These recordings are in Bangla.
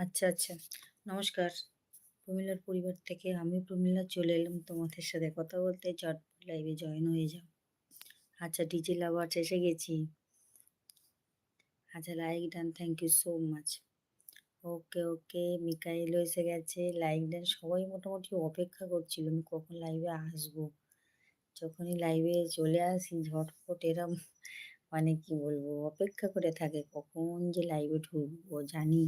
আচ্ছা, আচ্ছা। নমস্কার। প্রমিলার পরিবার থেকে আমি প্রমীলা চলে এলাম তোমাদের সাথে কথা বলতে। ঝটপট লাইভে জয়েন হয়ে যাও। আচ্ছা ডিজে লাভার্স এসে গেছি। আচ্ছা like done thank you so much. Okay, okay Mikail এসে গেছে। লাইক ডান সবাই মোটামুটি অপেক্ষা করছিল আমি কখন লাইভে আসব। যখনই লাইভে চলে আসি ঝটপট এরম মানে কি বলব অপেক্ষা করে থাকে কখন যে লাইভে ঢুকবো জানি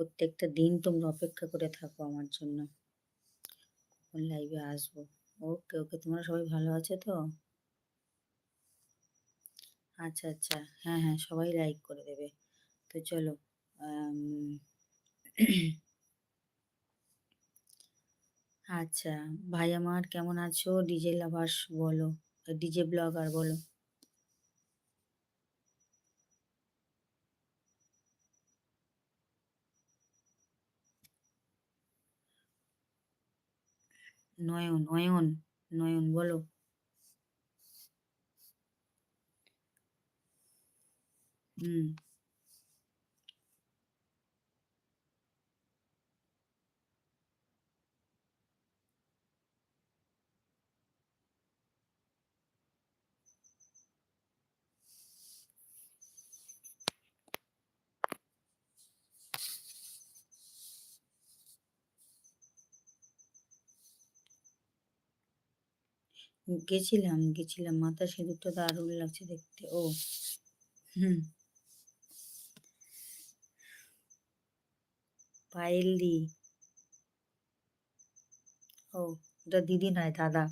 প্রত্যেকটা দিন তোমরা অপেক্ষা করে থাকো আমার জন্য। কখন লাইভে আসব? ওকে ওকে, তোমরা সবাই ভালো আছে তো? আচ্ছা আচ্ছা হ্যাঁ হ্যাঁ সবাই লাইক করে দেবে। তো চলো আচ্ছা ভাই আমার কেমন আছো? ডিজে লাভার্স বলো ডিজে ব্লগার বলো। নয়ন নয়ন নয়ন বলো। হুম। গেছিলাম, গেছিলাম। মাথার সিঁদুরটা দারুণ লাগছে দেখতে। ও! হুম। পায়েল দি। ও! এটা দিদি নয় দাদা।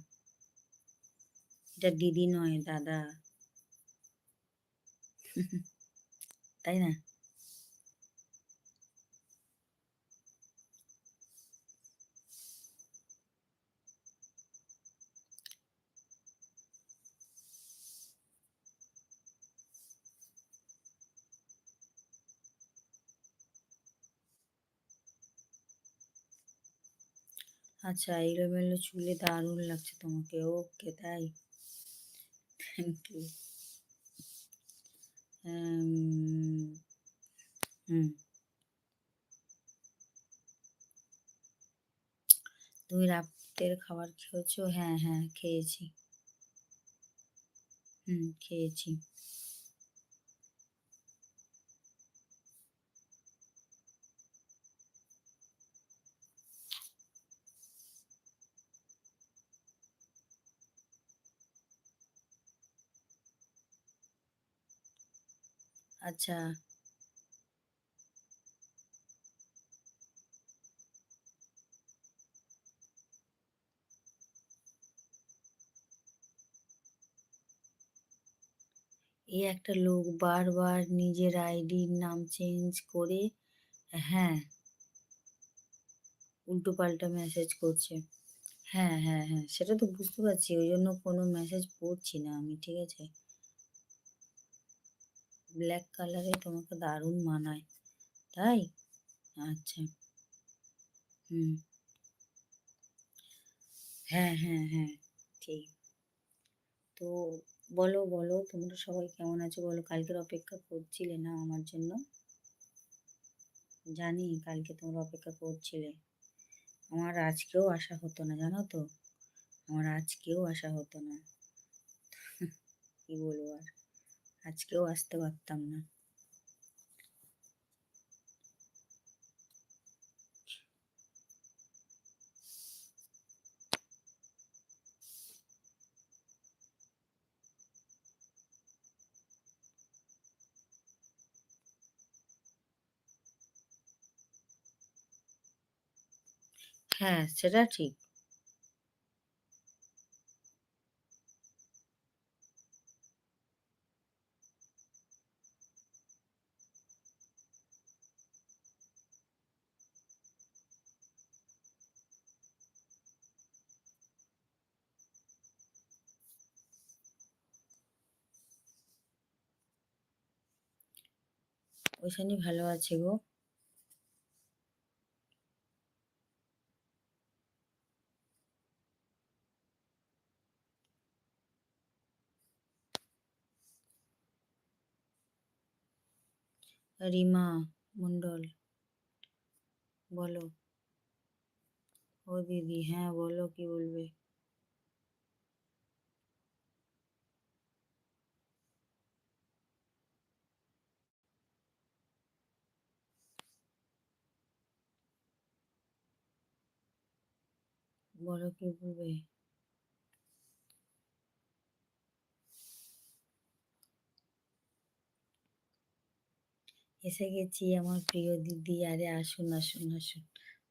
এটা দিদি নয় দাদা। তাই না? আচ্ছা এলোমেলো চুলে দারুণ লাগছে তোমাকে। ওকে, তাই? থ্যাংক ইউ হুম। তুমি রাতের খাবার খেয়েছো? হ্যাঁ হ্যাঁ খেয়েছি। হুম, খেয়েছি। আচ্ছা। এই একটা লোক বারবার নিজের আইডির নাম চেঞ্জ করে হ্যাঁ। উল্টো পাল্টা মেসেজ করছে। হ্যাঁ হ্যাঁ হ্যাঁ সেটা তো বুঝতে পারছি ওই জন্য কোনো মেসেজ পড়ছি না আমি, ঠিক আছে? ব্ল্যাক কালারে তোমাকে দারুণ মানায়, তাই? আচ্ছা। হুম। হ্যাঁ হ্যাঁ হ্যাঁ ঠিক। তো বলো বলো, তোমরা সবাই কেমন আছো? বলো, কালকের অপেক্ষা করছিলে না আমার জন্য? জানি কালকে তোমরা অপেক্ষা করছিলে। আমার আজকেও আসা হতো না, জানো তো? আমার আজকেও আসা হতো না। কি বলব আর? আজকেও আসতে পারতাম না। হ্যাঁ সেটা ঠিক। ওইখানে ভালো আছে গো। রিমা মণ্ডল বলো। ও দিদি হ্যাঁ বলো কি বলবে? বলো কি বলবে? এসে গেছি আমার প্রিয় দিদি। আরে আসুন আসুন আসুন।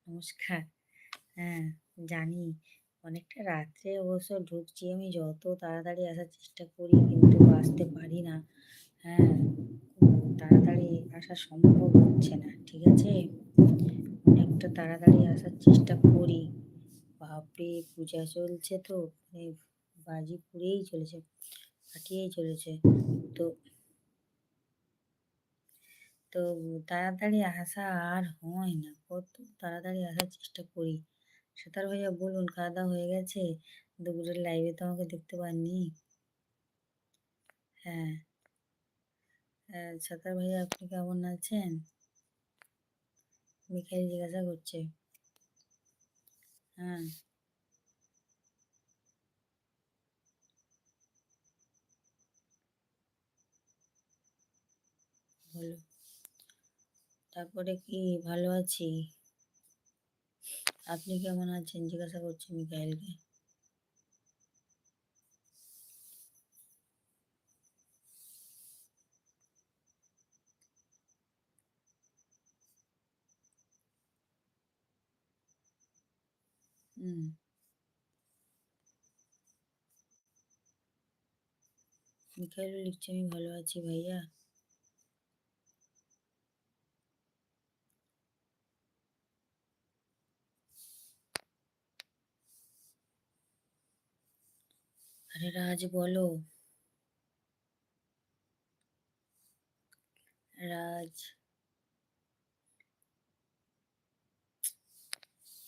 নমস্কার। হ্যাঁ জানি। অনেকটা রাত্রে অবশ্য ঢুকছি। আমি যত তাড়াতাড়ি আসার চেষ্টা করি কিন্তু আসতে পারি না। হ্যাঁ তাড়াতাড়ি আসা সম্ভব হচ্ছে না, ঠিক আছে? অনেকটা তাড়াতাড়ি আসার চেষ্টা করি। বাপরে, পূজা চলছে তো মানে বাজি পুড়েই চলেছে, ফাটিয়েই চলেছে। তো তো তাড়াতাড়ি আসা আর হয় না, কত তাড়াতাড়ি আসার চেষ্টা করি। সেতার ভাইয়া বলুন খাওয়া দাওয়া হয়ে গেছে? দুপুরের লাইভে তো আমাকে দেখতে পাননি। হ্যাঁ সাতার ভাইয়া আপনি কেমন আছেন? মিখাইল জিজ্ঞাসা করছে। হ্যাঁ। বলো। তারপরে কি? ভালো আছি? আপনি কেমন আছেন? জিজ্ঞাসা করছি মিকাইলকে। হুম মিকাইল লিখছে আমি ভালো আছি ভাইয়া। আরে রাজ বলো। রাজ।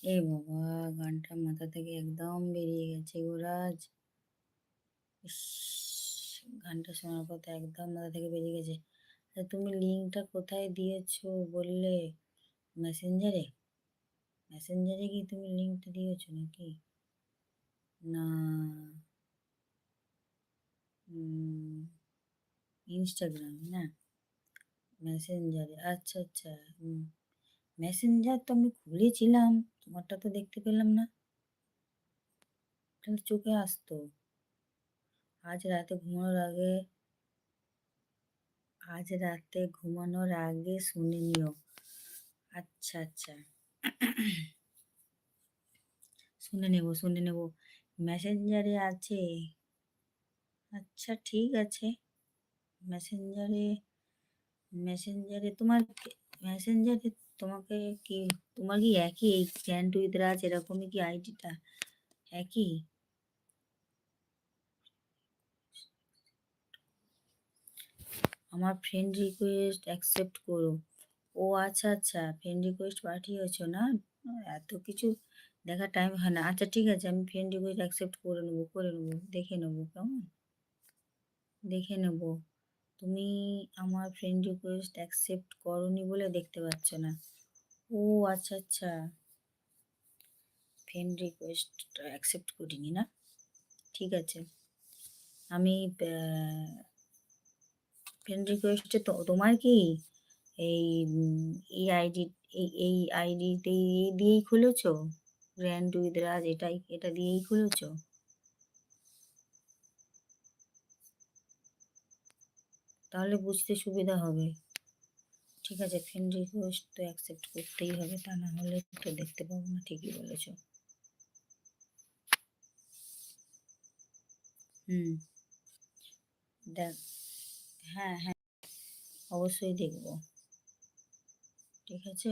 এ বাবা, গানটা মাথা থেকে একদম বেরিয়ে গেছে গো রাজ। ইস, গানটা শোনার তো একদম মাথা থেকে বেরিয়ে গেছে। তুমি লিঙ্কটা কোথায় দিয়েছ বললে? মেসেঞ্জারে? মেসেঞ্জারে কি তুমি লিঙ্কটা দিয়েছ নাকি? না। ইনস্টাগ্রামে না? মেসেঞ্জারে আচ্ছা আচ্ছা মেসেঞ্জার তো আমি খুলেছিলাম, তোমারটা তো দেখতে পেলাম না। তাহলে চোখে আসতো। আজ রাতে ঘুমানোর আগে, আজ রাতে ঘুমানোর আগে শুনে নিও। আচ্ছা আচ্ছা। শুনে নেব শুনে নেব। মেসেঞ্জারে আছে। আচ্ছা ঠিক আছে। মেসেঞ্জারে মেসেঞ্জারে তোমার মেসেঞ্জারে তোমাকে কি, তোমার কি একই এই উইথ রাজ এরকমই কি আইডিটা একই? আমার ফ্রেন্ড রিকোয়েস্ট অ্যাকসেপ্ট করো। ও আচ্ছা আচ্ছা ফ্রেন্ড রিকোয়েস্ট পাঠিয়েছো না? এত কিছু দেখার টাইম হয় না। আচ্ছা ঠিক আছে, আমি ফ্রেন্ড রিকোয়েস্ট অ্যাকসেপ্ট করে নেব করে নেব, দেখে নেব, কেমন? দেখে নেব। তুমি আমার ফ্রেন্ড রিকোয়েস্ট অ্যাকসেপ্ট করনি বলে দেখতে পাচ্ছ না। ও আচ্ছা আচ্ছা। ফ্রেন্ড রিকোয়েস্ট অ্যাকসেপ্ট করিনি না? ঠিক আছে। আমি ফ্রেন্ড রিকোয়েস্টে তো, তোমার কি এই এই আইডি এই আইডিতে দিয়েই খুলেছো? গ্র্যান্ড উইথ রাজ এটাই, এটা দিয়েই খুলেছো? তাহলে বুঝতে সুবিধা হবে। ঠিক আছে ফ্রেন্ড রিকোয়েস্ট তো অ্যাকসেপ্ট করতেই হবে, তা না হলে তো দেখতে পাবো না, ঠিকই বলেছ। হুম, দেখ হ্যাঁ হ্যাঁ অবশ্যই দেখব। ঠিক আছে?